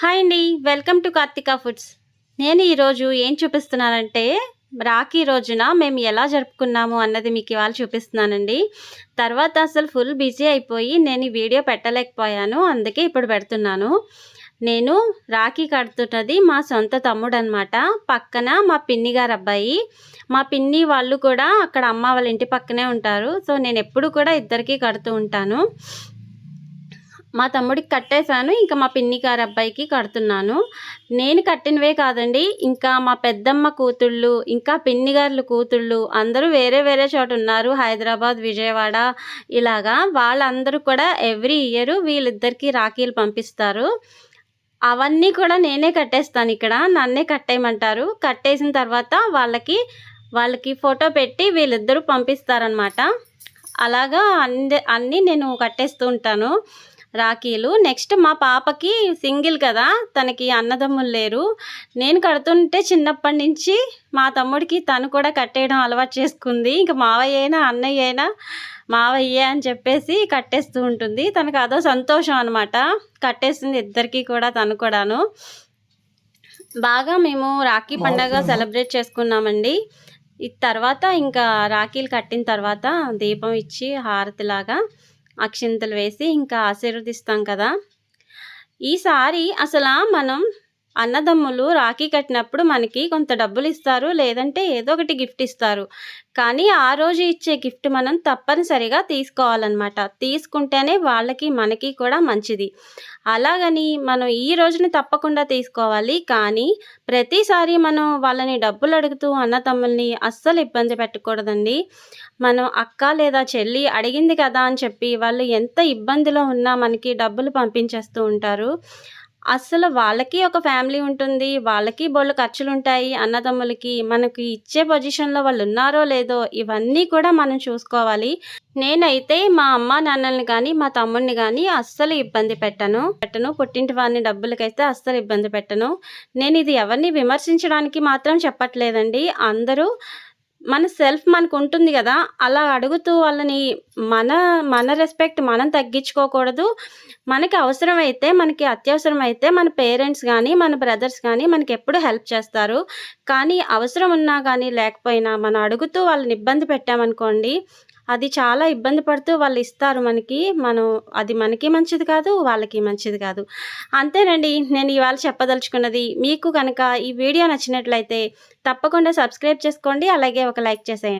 Hi అండి. Welcome to Karthika foods. నేను ఈరోజు ఏం చూపిస్తున్నానంటే రాఖీ రోజున మేము ఎలా జరుపుకున్నాము అన్నది మీకు ఇవాళ చూపిస్తున్నానండి. తర్వాత అసలు ఫుల్ బిజీ అయిపోయి నేను ఈ వీడియో పెట్టలేకపోయాను అందుకే ఇప్పుడు పెడుతున్నాను. నేను రాఖీ కడుతున్నది మా సొంత తమ్ముడు అనమాట పక్కన మా పిన్ని గారు అబ్బాయి. మా పిన్ని వాళ్ళు కూడా అక్కడ అమ్మ వాళ్ళ ఇంటి పక్కనే ఉంటారు. సో నేను ఎప్పుడు కూడా ఇద్దరికీ కడుతూ ఉంటాను. మా తమ్ముడికి కట్టేశాను ఇంకా మా పిన్ని గారి అబ్బాయికి కడుతున్నాను. నేను కట్టినవే కాదండి ఇంకా మా పెద్దమ్మ కూతుళ్ళు ఇంకా పిన్ని గారుల కూతుళ్ళు అందరూ వేరే వేరే చోట ఉన్నారు హైదరాబాద్ విజయవాడ ఇలాగా. వాళ్ళందరూ కూడా ఎవ్రీ ఇయర్ వీళ్ళిద్దరికీ రాఖీలు పంపిస్తారు. అవన్నీ కూడా నేనే కట్టేస్తాను ఇక్కడ నన్నే కట్టేయమంటారు. కట్టేసిన తర్వాత వాళ్ళకి వాళ్ళకి ఫోటో పెట్టి వీళ్ళిద్దరూ పంపిస్తారనమాట అలాగా అన్ని అన్నీ నేను కట్టేస్తూ ఉంటాను. రాఖీలు. నెక్స్ట్ మా పాపకి సింగిల్ కదా తనకి అన్నదమ్ములు లేరు. నేను కడుతుంటే చిన్నప్పటి నుంచి మా తమ్ముడికి తను కూడా కట్టేయడం అలవాటు చేసుకుంది. ఇంకా మావయ్య అయినా అన్నయ్య అయినా మావయ్య అని చెప్పేసి కట్టేస్తూ ఉంటుంది. తనకు అదో సంతోషం అనమాట కట్టేస్తుంది ఇద్దరికి కూడా తను కూడాను. బాగా మేము రాఖీ పండగ సెలబ్రేట్ చేసుకున్నామండి. తర్వాత ఇంకా రాఖీలు కట్టిన తర్వాత దీపం ఇచ్చి హారతిలాగా అక్షింతలు వేసి ఇంకా ఆశీర్వదిస్తాం కదా. ఈసారి అసలు మనం అన్నదమ్ములు రాఖీ కట్టినప్పుడు మనకి కొంత డబ్బులు ఇస్తారు లేదంటే ఏదో ఒకటి గిఫ్ట్ ఇస్తారు. కానీ ఆ రోజు ఇచ్చే గిఫ్ట్ మనం తప్పనిసరిగా తీసుకోవాలన్నమాట. తీసుకుంటేనే వాళ్ళకి మనకి కూడా మంచిది. అలాగని మనం ఈ రోజుని తప్పకుండా తీసుకోవాలి. కానీ ప్రతిసారి మనం వాళ్ళని డబ్బులు అడుగుతూ అన్నతమ్ముల్ని అస్సలు ఇబ్బంది పెట్టకూడదండి. మనం అక్క లేదా చెల్లి అడిగింది కదా అని చెప్పి వాళ్ళు ఎంత ఇబ్బందిలో ఉన్నా మనకి డబ్బులు పంపించేస్తూ ఉంటారు. అస్సలు వాళ్ళకి ఒక ఫ్యామిలీ ఉంటుంది వాళ్ళకి బోళ్ళు ఖర్చులు ఉంటాయి అన్నదమ్ములకి మనకి ఇచ్చే పొజిషన్లో వాళ్ళు ఉన్నారో లేదో ఇవన్నీ కూడా మనం చూసుకోవాలి. నేనైతే మా అమ్మ నాన్నల్ని కానీ మా తమ్ముడిని కానీ అస్సలు ఇబ్బంది పెట్టను. పెట్టను పుట్టింటి వారిని డబ్బులకైతే అస్సలు ఇబ్బంది పెట్టను. నేను ఇది ఎవరిని విమర్శించడానికి మాత్రం చెప్పట్లేదండి. అందరూ మన సెల్ఫ్ మనకు ఉంటుంది కదా అలా అడుగుతూ వాళ్ళని మన మన రెస్పెక్ట్ మనం తగ్గించుకోకూడదు. మనకి అవసరమైతే మనకి అత్యవసరం అయితే మన పేరెంట్స్ కానీ మన బ్రదర్స్ కానీ మనకి ఎప్పుడు హెల్ప్ చేస్తారు. కానీ అవసరం ఉన్నా కానీ లేకపోయినా మనం అడుగుతూ వాళ్ళని ఇబ్బంది పెట్టామనుకోండి అది చాలా ఇబ్బంది పడుతూ వాళ్ళు ఇస్తారు మనకి. మనం అది మనకి మంచిది కాదు వాళ్ళకి మంచిది కాదు. అంతేనండి. నేను ఇవాళ చెప్పదలుచుకున్నది మీకు కనుక ఈ వీడియో నచ్చినట్లయితే తప్పకుండా సబ్స్క్రైబ్ చేసుకోండి. అలాగే ఒక లైక్ చేసేయండి.